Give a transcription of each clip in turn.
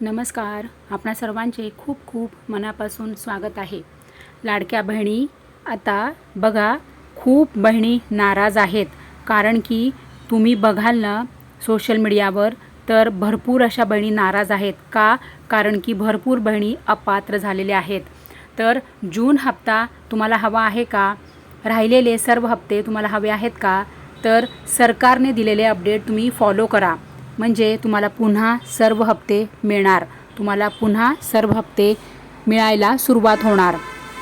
नमस्कार. आपणा सर्वांचे खूप खूप मनापासून स्वागत आहे. लाडक्या बहिणी आता बघा खूप बहिणी नाराज आहेत. कारण की तुम्ही बघाल ना सोशल मीडियावर तर भरपूर अशा बहिणी नाराज आहेत. का? कारण की भरपूर बहिणी अपात्र झालेल्या आहेत. तर जून हप्ता तुम्हाला हवा आहे का? राहिलेले सर्व हप्ते तुम्हाला हवे आहेत का? तर सरकारने दिलेले अपडेट तुम्ही फॉलो करा. म्हणजे तुम्हाला पुन्हा सर्व हप्ते मिळणार. तुम्हाला पुन्हा सर्व हप्ते मिळायला सुरुवात होणार.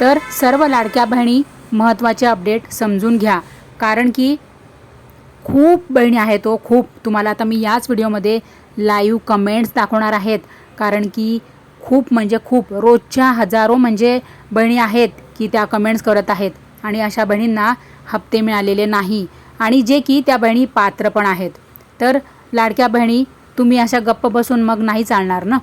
तर सर्व लाडक्या बहिणी महत्त्वाचे अपडेट समजून घ्या. कारण की खूप बहिणी आहेत तो खूप. तुम्हाला आता मी याच व्हिडिओमध्ये लाईव्ह कमेंट्स दाखवणार आहेत. कारण की खूप म्हणजे खूप. रोजच्या हजारो म्हणजे बहिणी आहेत की त्या कमेंट्स करत आहेत. आणि अशा बहिणींना हप्ते मिळालेले नाही. आणि जे की त्या बहिणी पात्र पण आहेत. तर लाडक्या बहिणी तुम्ही अशा गप्प बसून मग नाही चालणार ना?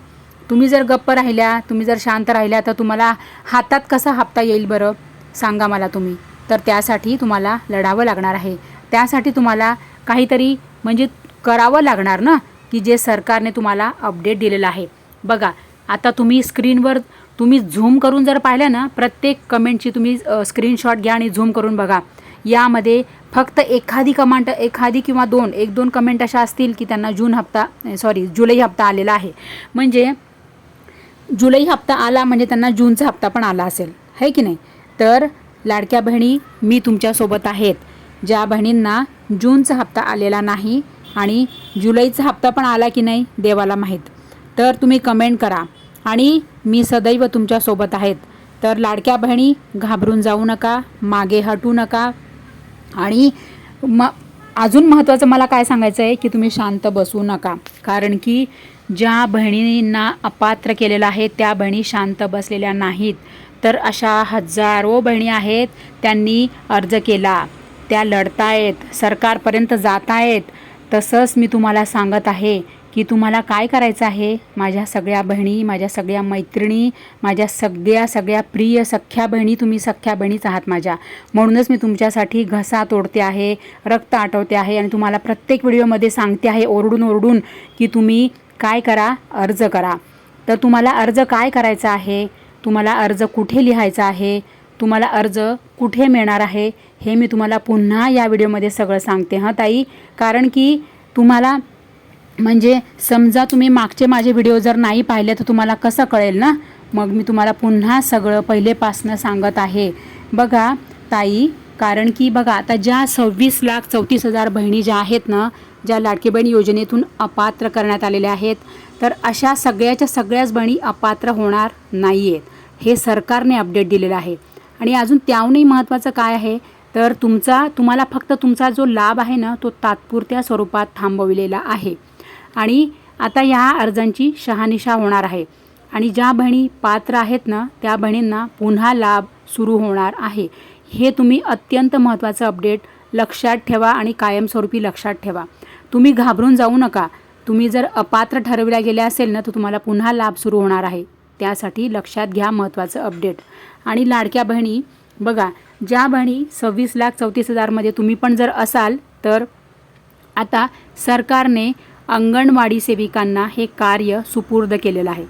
तुम्ही जर गप्प राहिल्या तुम्ही जर शांत राहिल्या तर तुम्हाला हातात कसा हप्ता येईल बरं? सांगा मला तुम्ही. तर त्यासाठी तुम्हाला लढावं लागणार आहे. त्यासाठी तुम्हाला काहीतरी म्हणजे करावं लागणार ना? की जे सरकारने तुम्हाला अपडेट दिलेलं आहे. बघा आता तुम्ही स्क्रीनवर तुम्ही झूम करून जर पाहिलं ना प्रत्येक कमेंटची तुम्ही स्क्रीनशॉट घ्या आणि झूम करून बघा. यामध्ये फक्त एखादी कमांड एखादी किंवा दोन एक दोन कमेंट अशा असतील की त्यांना जून हप्ता सॉरी जुलै हप्ता आलेला आहे. म्हणजे जुलै हप्ता आला म्हणजे त्यांना जूनचा हप्ता पण आला असेल. है की नाही? तर लाडक्या बहिणी मी तुमच्यासोबत आहेत. ज्या बहिणींना जूनचा हप्ता आलेला नाही आणि जुलैचा हप्ता पण आला की नाही देवाला माहीत. तर तुम्ही कमेंट करा. आणि मी सदैव तुमच्यासोबत आहेत. तर लाडक्या बहिणी घाबरून जाऊ नका मागे हटू नका आणि म अजून महत्त्वाचं मला काय सांगायचं आहे की तुम्ही शांत बसू नका. कारण की ज्या बहिणींना अपात्र केलेलं आहे त्या बहिणी शांत बसलेल्या नाहीत. तर अशा हजारो बहिणी आहेत त्यांनी अर्ज केला. त्या लढतायत सरकारपर्यंत जात आहेत तसंच मी तुम्हाला सांगत आहे की तुम्हाला काय करायचं आहे? माझ्या सगळ्या बहिणी माझ्या सगळ्या मैत्रिणी माझ्या सगळ्या सगळ्या प्रिय सख्या बहिणी तुम्ही सख्या बहिणीच आहात माझ्या. म्हणूनच मी तुमच्यासाठी घसा तोडते आहे रक्त आटवते आहे आणि तुम्हाला प्रत्येक व्हिडिओमध्ये सांगते आहे ओरडून ओरडून की तुम्ही काय करा? अर्ज करा. तर तुम्हाला अर्ज काय करायचा आहे? तुम्हाला अर्ज कुठे लिहायचा आहे? तुम्हाला अर्ज कुठे मिळणार आहे? हे मी तुम्हाला पुन्हा या व्हिडिओमध्ये सगळं सांगते हां ताई. कारण की तुम्हाला म्हणजे समजा तुम्ही मागचे माझे व्हिडिओ जर नाही पाहिले तर तुम्हाला कसं कळेल ना? मग मी तुम्हाला पुन्हा सगळं पहिलेपासनं सांगत आहे. बघा ताई कारण की बघा आता ज्या सव्वीस लाख चौतीस हजार बहिणी ज्या आहेत ना ज्या लाडकी बहीण योजनेतून अपात्र करण्यात आलेल्या आहेत तर अशा सगळ्याच्या सगळ्याच बहिणी अपात्र होणार नाही आहेत हे सरकारने अपडेट दिलेलं आहे. आणि अजून त्याहूनही महत्त्वाचं काय आहे? तर तुमचा तुम्हाला फक्त तुमचा जो लाभ आहे ना तो तात्पुरत्या स्वरूपात थांबविलेला आहे. आणि आता या अर्जांची शहानिशा होणार आहे. आणि ज्या बहिणी पात्र आहेत ना त्या बहिणींना पुन्हा लाभ सुरू होणार आहे. हे तुम्ही अत्यंत महत्त्वाचं अपडेट लक्षात ठेवा आणि कायमस्वरूपी लक्षात ठेवा. तुम्ही घाबरून जाऊ नका. तुम्ही जर अपात्र ठरवल्या गेल्या असेल ना तर तुम्हाला पुन्हा लाभ सुरू होणार आहे. त्यासाठी लक्षात घ्या महत्त्वाचं अपडेट. आणि लाडक्या बहिणी बघा ज्या बणी सव्वीस लाख चौतीस हजारमध्ये तुम्ही पण जर असाल तर आता सरकारने अंगणवाडी सेविकांना हे कार्य सुपूर्द केलेलं आहे.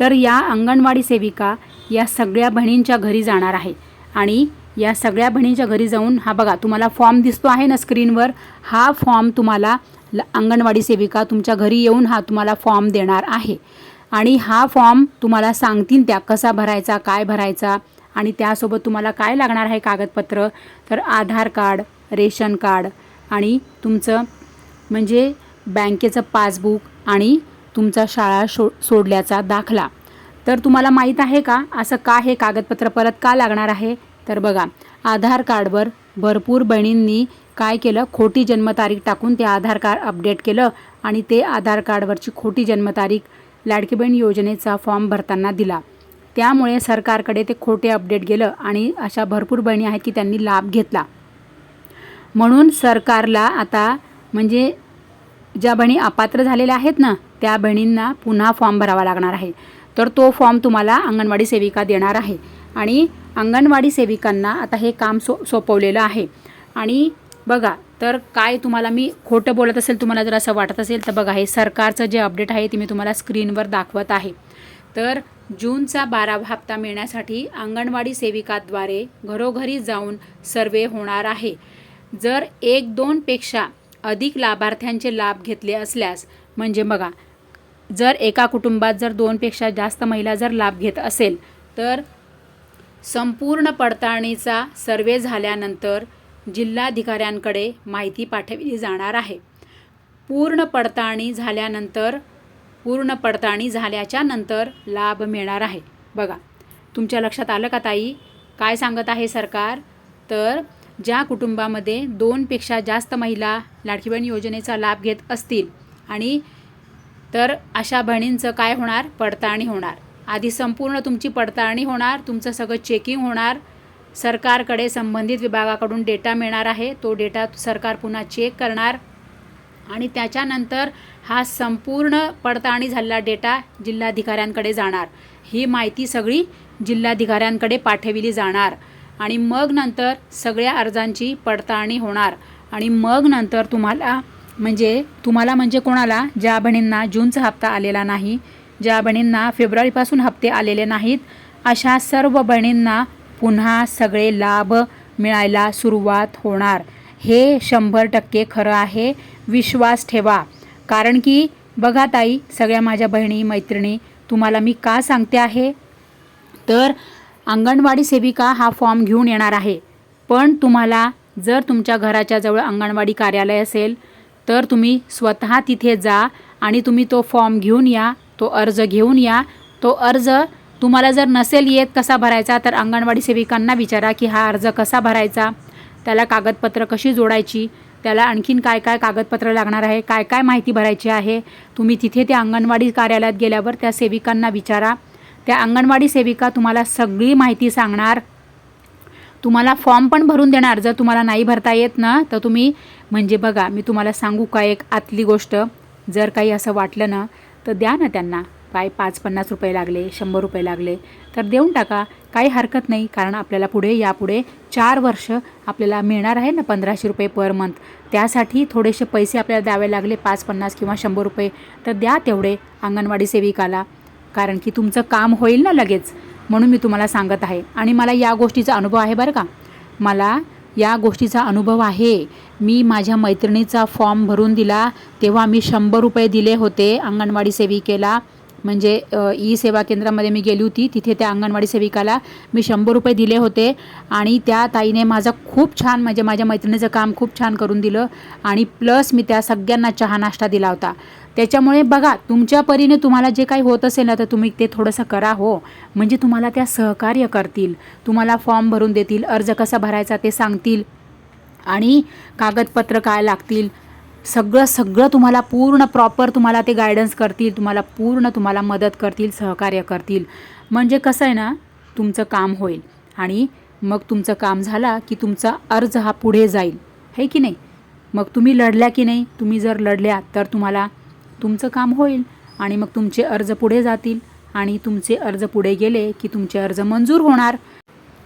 तर या अंगणवाडी सेविका या सगळ्या बहिणींच्या घरी जाणार आहे. आणि या सगळ्या बहिणींच्या घरी जाऊन हा बघा तुम्हाला फॉर्म दिसतो आहे ना स्क्रीनवर हा फॉर्म तुम्हाला ल अंगणवाडी सेविका तुमच्या घरी येऊन हा तुम्हाला फॉर्म देणार आहे. आणि हा फॉर्म तुम्हाला सांगतील त्या कसा भरायचा काय भरायचा आणि त्यासोबत तुम्हाला काय लागणार आहे कागदपत्र? तर आधार कार्ड रेशन कार्ड आणि तुमचं म्हणजे बँकेचं पासबुक आणि तुमचा शाळा शो सोडल्याचा दाखला. तर तुम्हाला माहीत आहे का? असं का हे कागदपत्र परत का लागणार आहे? तर बघा आधार कार्डवर भरपूर बहिणींनी काय केलं? खोटी जन्मतारीख टाकून ते आधार कार्ड अपडेट केलं आणि ते आधार कार्डवरची खोटी जन्मतारीख लाडकी बहीण योजनेचा फॉर्म भरताना दिला. त्यामुळे सरकारकडे ते खोटे अपडेट गेलं आणि अशा भरपूर बहिणी आहेत की त्यांनी लाभ घेतला. म्हणून सरकारला आता म्हणजे ज्या बहिणी अपात्र झालेल्या आहेत ना त्या बहिणींना पुन्हा फॉर्म भरावा लागणार आहे. तर तो फॉर्म तुम्हाला अंगणवाडी सेविका देणार आहे. आणि अंगणवाडी सेविकांना आता हे काम सो सोपवलेलं आहे. आणि बघा तर काय तुम्हाला मी खोटं बोलत असेल तुम्हाला जर असं वाटत असेल तर बघा हे सरकारचं जे अपडेट आहे ते मी तुम्हाला स्क्रीनवर दाखवत आहे. तर जूनचा बारावा हप्ता मिळण्यासाठी अंगणवाडी सेविकाद्वारे घरोघरी जाऊन सर्वे होणार आहे. जर एक दोनपेक्षा अधिक लाभार्थ्यांचे लाभ घेतले असल्यास म्हणजे बघा जर एका कुटुंबात जर दोनपेक्षा जास्त महिला जर लाभ घेत असेल तर संपूर्ण पडताळणीचा सर्वे झाल्यानंतर जिल्हाधिकाऱ्यांकडे माहिती पाठवली जाणार आहे. पूर्ण पडताळणी झाल्यानंतर पूर्ण पडताळणी झाल्याच्यानंतर लाभ मिळणार आहे. बघा तुमच्या लक्षात आलं का ताई? काय सांगत आहे सरकार? तर ज्या कुटुंबामध्ये दोनपेक्षा जास्त महिला लाडकी बहीण योजनेचा लाभ घेत असतील आणि तर अशा बहिणींचं काय होणार? पडताळणी होणार. आधी संपूर्ण तुमची पडताळणी होणार तुमचं सगळं चेकिंग होणार. सरकारकडे संबंधित विभागाकडून डेटा मिळणार आहे. तो डेटा सरकार पुन्हा चेक करणार. आणि त्याच्यानंतर हा संपूर्ण पडताळणी झालेला डेटा जिल्हाधिकाऱ्यांकडे जाणार. ही माहिती सगळी जिल्हाधिकाऱ्यांकडे पाठविली जाणार. आणि मग नंतर सगळ्या अर्जांची पडताळणी होणार. आणि मग नंतर तुम्हाला म्हणजे तुम्हाला म्हणजे कोणाला ज्या बहिणींना जूनचा हप्ता आलेला नाही ज्या बहिणींना फेब्रुवारीपासून हप्ते आलेले नाहीत अशा सर्व बहिणींना पुन्हा सगळे लाभ मिळायला सुरुवात होणार. हे शंभर टक्के खरं आहे. विश्वास ठेवा. कारण की बघा ताई सगळ्या माझ्या बहिणी मैत्रिणी तुम्हाला मी का सांगते आहे? तर अंगणवाडी सेविका हा फॉर्म घेऊन येणार आहे. पण तुम्हाला जर तुमच्या घराच्या जवळ अंगणवाडी कार्यालय असेल तर तुम्ही स्वतः तिथे जा आणि तुम्ही तो फॉर्म घेऊन या तो अर्ज घेऊन या. तो अर्ज तुम्हाला जर नसेल येत कसा भरायचा? तर अंगणवाडी सेविकांना विचारा की हा अर्ज कसा भरायचा? त्याला कागदपत्र कशी जोडायची त्याला आणखीन काय काय कागदपत्र लागणार आहे काय काय माहिती भरायची आहे तुम्ही तिथे त्या अंगणवाडी कार्यालयात गेल्यावर त्या सेविकांना विचारा. त्या अंगणवाडी सेविका तुम्हाला सगळी माहिती सांगणार. तुम्हाला फॉर्म पण भरून देणार जर तुम्हाला नाही भरता येत ना तर तुम्ही म्हणजे बघा मी तुम्हाला सांगू का एक आतली गोष्ट जर काही असं वाटलं ना तर द्या ना त्यांना. काय पाच पन्नास रुपये लागले शंभर रुपये लागले तर देऊन टाका. काही हरकत नाही कारण आपल्याला पुढे यापुढे चार वर्ष आपल्याला मिळणार आहे ना पंधराशे रुपये पर मंथ त्यासाठी थोडेसे पैसे आपल्याला द्यावे लागले पाच पन्नास किंवा शंभर रुपये. तर द्या तेवढे अंगणवाडी सेविकाला कारण की तुमचं काम होईल ना लगेच म्हणून मी तुम्हाला सांगत आहे. आणि मला या गोष्टीचा अनुभव आहे बरं का? मला या गोष्टीचा अनुभव आहे. मी माझ्या मैत्रिणीचा फॉर्म भरून दिला तेव्हा मी शंभर रुपये दिले होते अंगणवाडी सेविकेला. म्हणजे ई सेवा केंद्रामध्ये मी गेली होती. तिथे त्या अंगणवाडी सेविकाला मी शंभर रुपये दिले होते. आणि त्या ताईने माझं खूप छान म्हणजे माझ्या मैत्रिणीचं काम खूप छान करून दिलं. आणि प्लस मी त्या सगळ्यांना चहा नाश्ता दिला होता. त्याच्यामुळे बघा तुमच्या परीने तुम्हाला जे काही होत असेल ना तर तुम्ही ते थोडंसं करा हो. म्हणजे तुम्हाला त्या सहकार्य करतील. तुम्हाला फॉर्म भरून देतील अर्ज कसा भरायचा ते सांगतील. आणि कागदपत्र काय लागतील सगळं सगळं तुम्हाला पूर्ण प्रॉपर तुम्हाला ते गायडन्स करतील तुम्हाला पूर्ण तुम्हाला मदत करतील सहकार्य करतील. म्हणजे कसं आहे ना तुमचं काम होईल. आणि मग तुमचं काम झाला की तुमचा अर्ज हा पुढे जाईल. है की नाही? मग तुम्ही लढल्या की नाही? तुम्ही जर लढल्या तर तुम्हाला तुमचं काम होईल आणि मग तुमचे अर्ज पुढे जातील. आणि तुमचे अर्ज पुढे गेले की तुमचे अर्ज मंजूर होणार.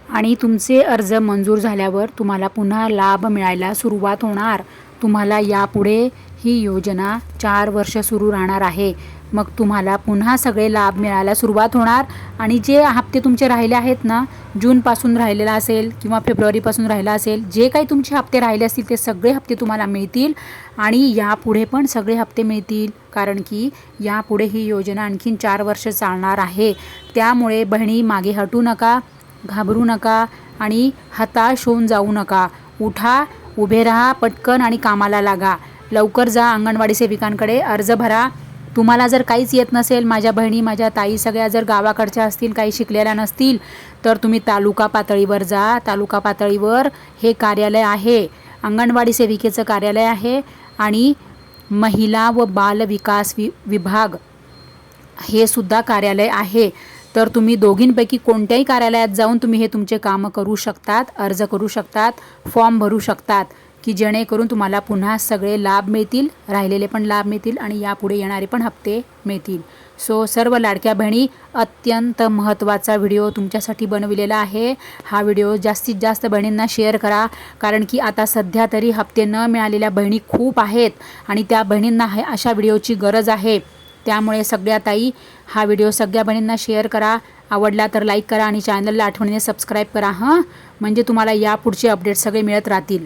आणि तुमचे अर्ज मंजूर झाल्यावर तुम्हाला पुन्हा लाभ मिळायला सुरुवात होणार. तुम्हाला यापुढे ही योजना चार वर्ष सुरू राहणार आहे. मग तुम्हाला पुन्हा सगळे लाभ मिळायला सुरुवात होणार. आणि जे हप्ते तुमचे राहिले आहेत ना जूनपासून राहिलेला असेल किंवा फेब्रुवारीपासून राहिला असेल जे काही तुमचे हप्ते राहिले असतील ते सगळे हप्ते तुम्हाला मिळतील. आणि यापुढे पण सगळे हप्ते मिळतील कारण की यापुढे ही योजना आणखीन चार वर्ष चालणार आहे. त्यामुळे बहिणी मागे हटू नका घाबरू नका आणि हताश होऊन जाऊ नका. उठा उभे राहा पटकन आणि कामाला लागा. लवकर जा अंगणवाडी सेविकांकडे. अर्ज भरा. तुम्हाला जर काहीच येत नसेल माझ्या बहिणी माझ्या ताई सगळ्या जर गावाकडच्या असतील काही शिकलेल्या नसतील तर तुम्ही तालुका पातळीवर जा. तालुका पातळीवर हे कार्यालय आहे. अंगणवाडी सेविकेचं कार्यालय आहे आणि महिला व बाल विकास वि विभाग हे सुद्धा कार्यालय आहे. तर तुम्ही दोघींपैकी कोणत्याही कार्यालयात जाऊन तुम्ही हे तुमचे कामं करू शकतात अर्ज करू शकतात फॉर्म भरू शकतात की जेणेकरून तुम्हाला पुन्हा सगळे लाभ मिळतील राहिलेले पण लाभ मिळतील आणि यापुढे येणारे पण हप्ते मिळतील. सो सर्व लाडक्या बहिणी अत्यंत महत्त्वाचा व्हिडिओ तुमच्यासाठी बनविलेला आहे. हा व्हिडिओ जास्तीत जास्त बहिणींना शेअर करा कारण की आता सध्या तरी हप्ते न मिळालेल्या बहिणी खूप आहेत आणि त्या बहिणींना हे अशा व्हिडिओची गरज आहे. त्यामुळे सगळ्या ताई हा व्हिडिओ सगळ्या बहिणींना शेअर करा. आवडला तर लाईक करा आणि चॅनलला आठवणीने सबस्क्राईब करा हां? म्हणजे तुम्हाला या पुढचे अपडेट सगळे मिळत राहतील.